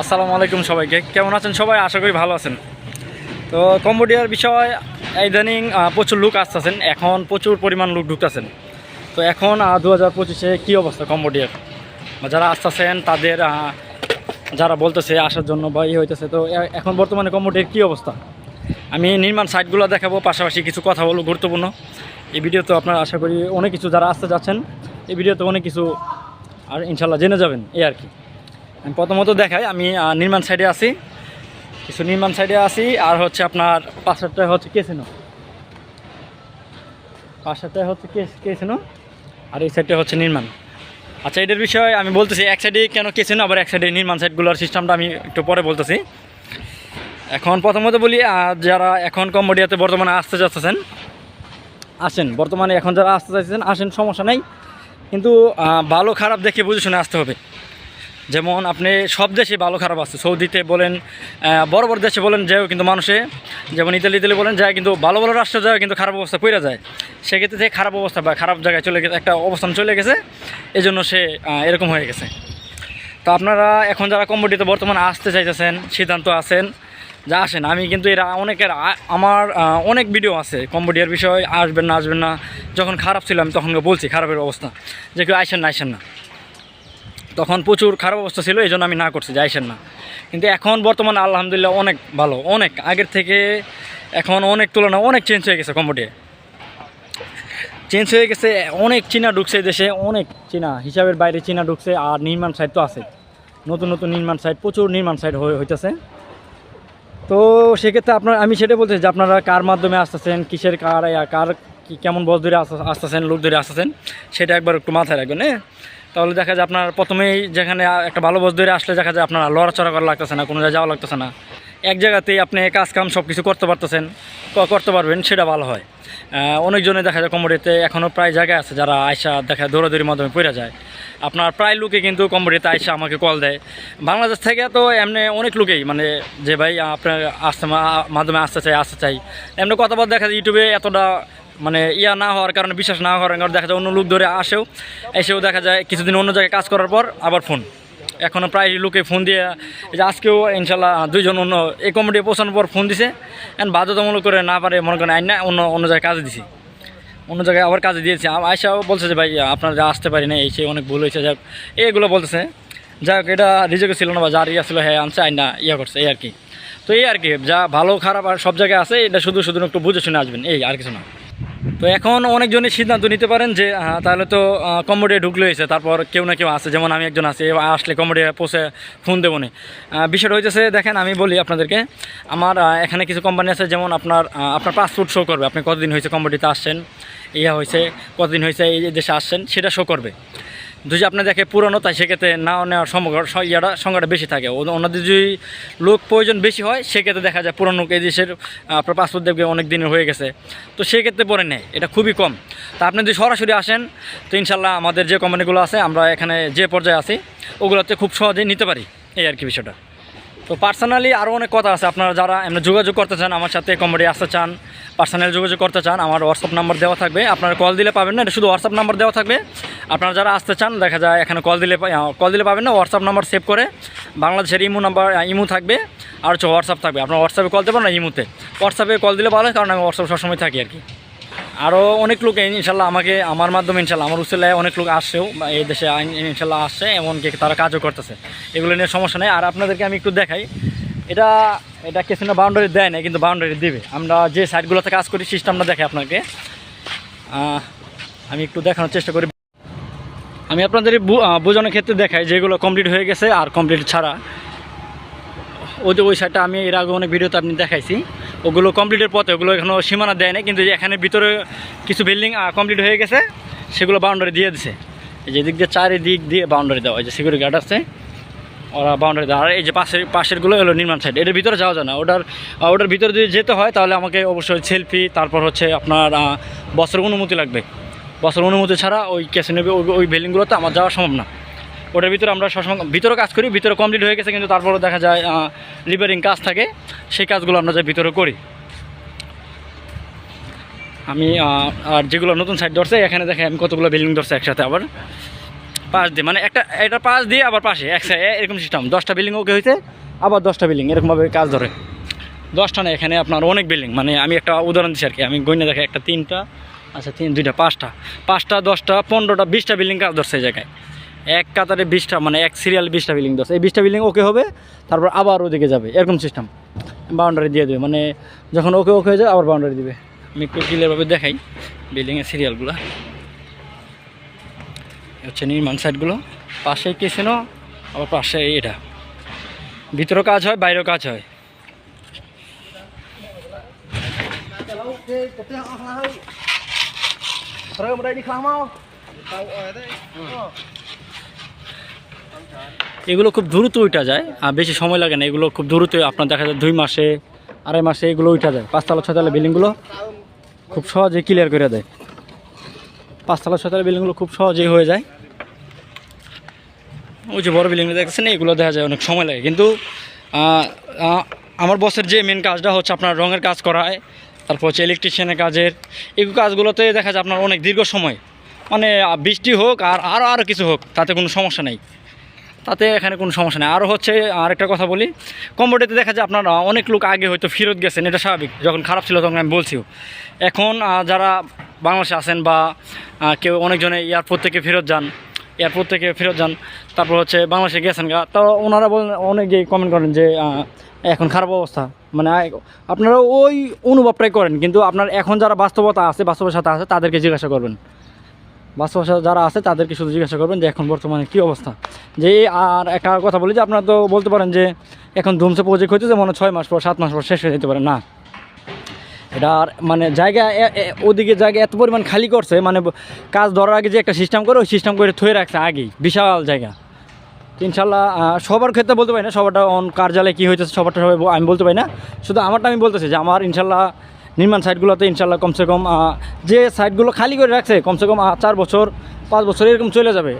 আসসালামু আলাইকুম সবাইকে। কেমন আছেন সবাই? আশা করি ভালো আছেন। তো কম্বোডিয়ার বিষয়, ইদানিং প্রচুর লোক আসতেছেন। এখন প্রচুর পরিমাণ লোক ঢুকতেছেন। তো এখন দু হাজার পঁচিশে কী অবস্থা কম্বোডিয়ার? যারা আসতেছেন, তাদের যারা বলতেছে আসার জন্য বা ইয়ে হইতেছে, তো এখন বর্তমানে কম্বোডিয়ার কী অবস্থা? আমি নির্মাণ সাইটগুলো দেখাবো, পাশাপাশি কিছু কথা বলব, গুরুত্বপূর্ণ। এই ভিডিওতে আপনারা আশা করি অনেক কিছু যারা আসতে যাচ্ছেন, এই ভিডিওতে অনেক কিছু আর ইনশাল্লাহ জেনে যাবেন, এই আর কি। আমি প্রথমত দেখাই, আমি নির্মাণ সাইডে আছি। কিছু নির্মাণ সাইডে আছি, আর হচ্ছে আপনার পাশেরটা হচ্ছে কেসিনো পাশেরটা হচ্ছে কেস কেসিনো আর এই সাইডটা হচ্ছে নির্মাণ। আচ্ছা এটার বিষয়ে আমি বলতেছি, এক সাইডে কেন কেসিনো আবার এক সাইডে নির্মাণ সাইডগুলোর সিস্টেমটা আমি একটু পরে বলতেছি। এখন প্রথমত বলি যারা এখন কম্বোডিয়াতে বর্তমানে আসতে যাচ্ছেন আসেন। বর্তমানে এখন যারা আসতে চাইছেন আসেন, সমস্যা নেই। কিন্তু ভালো খারাপ দেখে বুঝে শুনে আসতে হবে। যেমন আপনি সব দেশে ভালো খারাপ আছে। সৌদিতে বলেন বড় বড় দেশে বলেন যাও কিন্তু মানুষে। যেমন ইতালি ইতালি বলেন, যায় কিন্তু ভালো ভালো রাষ্ট্রে যায় কিন্তু খারাপ অবস্থা পড়ে যায়। সেক্ষেত্রে থেকে খারাপ অবস্থা বা খারাপ জায়গায় চলে গেছে, একটা অবস্থান চলে গেছে। এই জন্য সে এরকম হয়ে গেছে। তো আপনারা এখন যারা কম্বোডিতে বর্তমানে আসতে চাইতেছেন, সিদ্ধান্ত আছেন, যা আসেন। আমি কিন্তু এরা অনেকের আমার অনেক ভিডিও আছে কম্বোডিয়ার বিষয়, আসবেন না আসবেন না, যখন খারাপ ছিল আমি তখন বলছি খারাপের অবস্থা। যে কেউ আইসেন না আইসেন না। তখন প্রচুর খারাপ অবস্থা ছিল এই জন্য আমি না করছি যে আইসেন না। কিন্তু এখন বর্তমানে আলহামদুলিল্লাহ অনেক ভালো, অনেক। আগের থেকে এখন অনেক তুলনা অনেক চেঞ্জ হয়ে গেছে কম্বোডিয়া। চেঞ্জ হয়ে গেছে, অনেক চীনা ঢুকছে দেশে, অনেক চীনা, হিসাবের বাইরে চীনা ঢুকছে, আর নির্মাণ সাইট তো আছে। নতুন নতুন নির্মাণ সাইট প্রচুর নির্মাণ সাইট হয়ে, হইতেছে। তো সেক্ষেত্রে আপনার, আমি সেটা বলতে যে আপনারা কার মাধ্যমে আসতেছেন, কিসের কার কার কেমন বস ধরে আস- আসতেছেন, লোক ধরে আসতেছেন, সেটা একবার একটু মাথায় রাখবেন হ্যাঁ? তাহলে দেখা যায় আপনার প্রথমেই যেখানে একটা ভালো বস ধরে আসলে দেখা যায় আপনার লড়াচড়া করা লাগতেছে না, কোনো জায়গায় যাওয়া লাগতেছে না। এক জায়গাতেই আপনি কাজ কাম সব কিছু করতে পারতেছেন করতে পারবেন, সেটা ভালো হয়। অনেকজনে দেখা যায় কম্বোডিয়াতে এখনও প্রায় জায়গায় আছে যারা আয়সা দেখা দৌড়াদৌড়ির মাধ্যমে পড়ে যায়। আপনার প্রায় লোকে কিন্তু কম্বোডিয়াতে আয়সা আমাকে কল দেয়। বাংলাদেশ থেকে তো এমনি অনেক লোকেই মানে যে ভাই আপনার আসতে মাধ্যমে আসতে চাই আসতে চাই। এমনি কথাবার্তা দেখা যায় ইউটিউবে এতটা মানে ইয়া না হওয়ার কারণে, বিশ্বাস না হওয়ার কারণে দেখা যায় অন্য লোক ধরে আসেও, এসেও দেখা যায় কিছুদিন অন্য জায়গায় কাজ করার পর আবার ফোন। এখনও প্রায় লোকে ফোন দিয়ে যে আজকেও ইনশাল্লাহ দুইজন অন্য এই কমিটি পৌঁছানোর পর ফোন দিছে। এখন বাধ্যতামূলক করে না পারে, মনে করেন, আইন না অন্য অন্য জায়গায় কাজে দিছি। অন্য জায়গায় আবার কাজে দিয়েছি। আয়সাও বলছে যে, ভাই, আপনারা যা আসতে পারি না এই সে অনেক ভুল হয়েছে। যাক এইগুলো বলতেছে। যাক এটা রিজেক্ট ছিল না, বা যার ইয়া ছিল হ্যাঁ আনছে, আইন ইয়া করছে, এই আর কি। তো এই আর কি, যা ভালো, খারাপ, আর সব জায়গায় আছে, এটা শুধু শুধু একটু বুঝে শুনে আসবেন, এই আর কিছু না। তো এখন অনেকজনই সিদ্ধান্ত নিতে পারেন যে তাহলে তো কম্বোডিয়া ঢুকলে হয়েছে, তারপর কেউ না কেউ আসে যেমন আমি একজন আছি আসলে কম্বোডিয়া পৌঁছে ফোন দেবো নি। বিষয়টা হইতেছে, দেখেন আমি বলি আপনাদেরকে, আমার এখানে কিছু কোম্পানি আছে, যেমন আপনার আপনার পাসপোর্ট শো করবে, আপনি কতদিন হয়েছে কম্বোডিয়াতে আসছেন, ইয়া হয়েছে, কতদিন হয়েছে এই দেশে আসছেন, সেটা শো করবে। যদি আপনি দেখে পুরনো, তাই সেক্ষেত্রে না নেওয়ার সম্ভব ইয়াটা সংখ্যাটা বেশি থাকে। ওনাদের যদি লোক প্রয়োজন বেশি হয়, সেক্ষেত্রে দেখা যায় পুরনো এই দেশের আপনার পাসপোর্ট দেখবে অনেক দিনের হয়ে গেছে। তো সেক্ষেত্রে পরে নেয়, এটা খুবই কম। তা আপনি যদি সরাসরি আসেন, তো ইনশাল্লাহ আমাদের যে কোম্পানিগুলো আছে, আমরা এখানে যে পর্যায়ে আছি, ওগুলোতে খুব সহজেই নিতে পারি, এই আর কি বিষয়টা। তো পার্সোনালি আরও অনেক কথা আছে, আপনারা যারা এমনি যোগাযোগ করতে চান, আমার সাথে কমেডি আসতে চান, পার্সোনালি যোগাযোগ করতে চান, আমার হোয়াটসঅ্যাপ নাম্বার দেওয়া থাকবে। আপনারা কল দিলে পাবেন না, এটা শুধু হোয়াটসঅ্যাপ নাম্বার দেওয়া থাকবে। আপনারা যারা আসতে চান, দেখা যায় এখানে কল দিলে কল দিলে পাবেন না হোয়াটসঅ্যাপ নাম্বার সেভ করে বাংলাদেশের ইমো নাম্বার ইমু থাকবে আর হচ্ছে হোয়াটসঅ্যাপ থাকবে। আপনার হোয়াটসঅ্যাপে কল দেবেন না ইমুতে। হোয়াটসঅ্যাপে কল দিলে ভালো কারণ আমি হোয়াটসঅ্যাপ সবসময় থাকি আর কি। আরও অনেক লোক ইনশাল্লাহ আমাকে, আমার মাধ্যমে ইনশাল্লাহ, আমার উচিলায় অনেক লোক আসছেও এই দেশে ইনশাল্লাহ আসছে, এমনকি তারা কাজও করতেছে। এগুলো নিয়ে সমস্যা নেই। আর আপনাদেরকে আমি একটু দেখাই, এটা এটা না বাউন্ডারি দেয় না কিন্তু বাউন্ডারি দিবে। আমরা যে সাইডগুলোতে কাজ করি সিস্টেমটা দেখে আপনাকে। আমি একটু দেখানোর চেষ্টা করি। আমি আপনাদের বোঝানোর ক্ষেত্রে দেখাই যেগুলো কমপ্লিট হয়ে গেছে আর কমপ্লিট ছাড়া। ওই যে ওই সাইডটা আমি এর আগে অনেক ভিডিওতে আপনি দেখাইছি। ওগুলো কমপ্লিটের পথে ওগুলো এখনও সীমানা দেয় না কিন্তু এখানে ভিতরে কিছু বিল্ডিং কমপ্লিট হয়ে গেছে সেগুলো বাউন্ডারি দিয়ে দিছে। এই যে দিক দিয়ে চারিদিক দিয়ে বাউন্ডারি দেওয়া যে সিকিউরিটি গার্ড আছে ওরা বাউন্ডারি দেওয়া আর এই যে পাশের পাশেরগুলো হলো নির্মাণ সাইড এটার ভিতরে যাওয়া যায় না। ওটার ওটার ভিতরে যদি যেতে হয় তাহলে আমাকে অবশ্যই সেলফি তারপর হচ্ছে আপনার আহ, বছরের অনুমতি লাগবে। বছর অনুমতি ছাড়া ওই ক্যাসিনো ওই বিল্ডিংগুলোতে আমার যাওয়া সম্ভব না। ওটার ভিতরে আমরা সবসময় ভিতরে কাজ করি, ভিতরে কমপ্লিট হয়ে গেছে, কিন্তু তারপরে দেখা যায় লিভারিং কাজ থাকে, সেই কাজগুলো আমরা যে ভিতরে করি। আমি আর যেগুলো নতুন সাইড ধরছে, এখানে দেখে আমি কতগুলো বিল্ডিং ধরছে একসাথে আবার। পাশ দিয়ে মানে একটা, এটা পাশ দিয়ে আবার পাশে, এক সাইড এরকম সিস্টেম দশটা বিল্ডিং ওকে হয়েছে আবার দশটা বিল্ডিং এরকমভাবে কাজ ধরে। দশটা না, এখানে আপনার অনেক বিল্ডিং মানে আমি একটা উদাহরণ দিচ্ছি আর কি, আমি গণ্য দেখে একটা তিনটা আচ্ছা তিন, দুইটা, পাঁচটা। পাঁচটা, দশটা, পনেরোটা, বিশটা বিল্ডিং কাজ ধরছে এই জায়গায়। এক কাতারে বিশটা মানে এক সিরিয়াল বিশটা বিল্ডিং ধরছে। এই বিশটা বিল্ডিং ওকে হবে, তারপর আবার ওদিকে যাবে, এরকম সিস্টেম বাউন্ডারি দিয়ে দেবে মানে যখন ওকে ওকে হয়ে যায় আবার বাউন্ডারি দিবে। আমি একটু ক্লিয়ারভাবে দেখাই বিল্ডিংয়ের সিরিয়ালগুলো হচ্ছে নির্মাণ সাইটগুলো পাশে কেসিনো আবার পাশে এটা। ভিতরেও কাজ হয়, বাইরেও কাজ হয়। এগুলো খুব দ্রুত উঠা যায়, আর বেশি সময় লাগে না। এগুলো খুব দ্রুত আপনার দেখা যায় দুই মাসে, আড়াই মাসে এগুলো উঠা যায়। পাঁচতলা ছতলা বিল্ডিংগুলো খুব সহজে ক্লিয়ার করে দেয়। পাঁচতলা ছতলা বিল্ডিংগুলো খুব সহজেই হয়ে যায়। ওই যে বড় বিল্ডিংগুলো দেখছেন এগুলো দেখা যায় অনেক সময় লাগে। কিন্তু আমার বসের যে মেন কাজটা হচ্ছে আপনার রঙের কাজ করায় তারপর হচ্ছে ইলেকট্রিশিয়ানের কাজের, এই কাজগুলোতে দেখা যায় আপনার অনেক দীর্ঘ সময়। মানে বৃষ্টি হোক আর আরও আরও কিছু হোক, তাতে কোনো সমস্যা নেই। তাতে এখানে কোনো সমস্যা নেই। আরও হচ্ছে আরেকটা কথা বলি, কম্বোডিয়াতে দেখা যায় আপনার অনেক লোক আগে হয়তো ফেরত গেছেন, এটা স্বাভাবিক, যখন খারাপ ছিল তখন আমি বলছিও। এখন যারা বাংলাদেশে আছেন বা কেউ অনেকজনে এয়ারপোর্ট থেকে ফেরত যান এয়ারপোর্ট থেকে ফেরত যান, তারপর হচ্ছে বাংলাদেশে গেছেন গা। তো ওনারা বলেন, অনেকেই কমেন্ট করেন যে এখন খারাপ অবস্থা। মানে আপনারা ওই অনুভবটাই করেন, কিন্তু আপনার এখন যারা বাস্তবতা আছে, বাস্তবের সাথে আছে, তাদেরকে জিজ্ঞাসা করবেন। বাস্তবের সাথে যারা আছে, তাদেরকে শুধু জিজ্ঞাসা করবেন যে, এখন বর্তমানে কী অবস্থা? যে, আর একটা কথা বলি যে, আপনারা তো বলতে পারেন যে, এখন ধুমসে প্রজেক্ট যে মনে ছয় মাস পর, সাত মাস পর শেষ হয়ে যেতে পারে। না। এটা আর মানে জায়গা ওদিকে জায়গা এত পরিমাণ খালি করছে মানে কাজ ধরার আগে যে একটা সিস্টেম করে, ওই সিস্টেম করে থয়ে রাখছে আগেই, বিশাল জায়গা। ইনশাল্লাহ সবার ক্ষেত্রে বলতে পারি না, সবারটা অন কার্যালয়ে কী হয়েছে সবারটা সবাই আমি বলতে পারি না। শুধু আমারটা আমি বলতেছি যে, আমার ইনশাল্লাহ নির্মাণ সাইটগুলোতে ইনশাল্লাহ কমসে কম যে সাইটগুলো খালি করে রাখছে, কমসে কম চার বছর, পাঁচ বছর এরকম চলে যাবে।